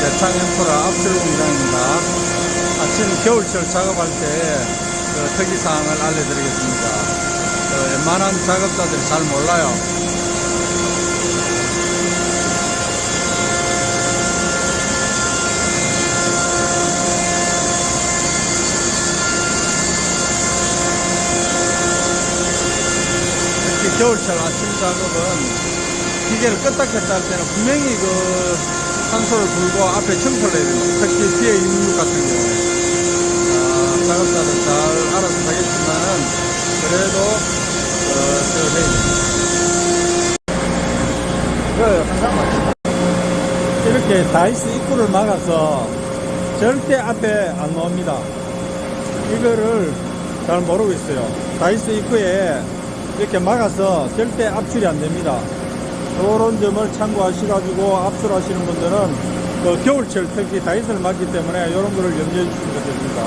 대창 앰프라 앞철 공장입니다. 아침 겨울철 작업할 때그 특이사항을 알려드리겠습니다. 그 웬만한 작업자들이 잘 몰라요. 특히 겨울철 아침 작업은 기계를 켰다 할 때는 분명히 그 산소를 불고 앞에 청소를 해야 됩니다. 특히 뒤에 있는 같은 경우에. 아, 작업자들 잘 알아서 하겠지만은, 그래도, 어, 저, 네. 그, 항상 맞죠. 이렇게 다이스 입구를 막아서 절대 앞에 안 나옵니다. 이거를 잘 모르고 있어요. 다이스 입구에 이렇게 막아서 절대 압출이 안 됩니다. 그런 점을 참고하셔가지고 압출하시는 분들은 그 겨울철 특히 다이스를 막기 때문에 이런 거를 염두해 주시면 좋겠습니다.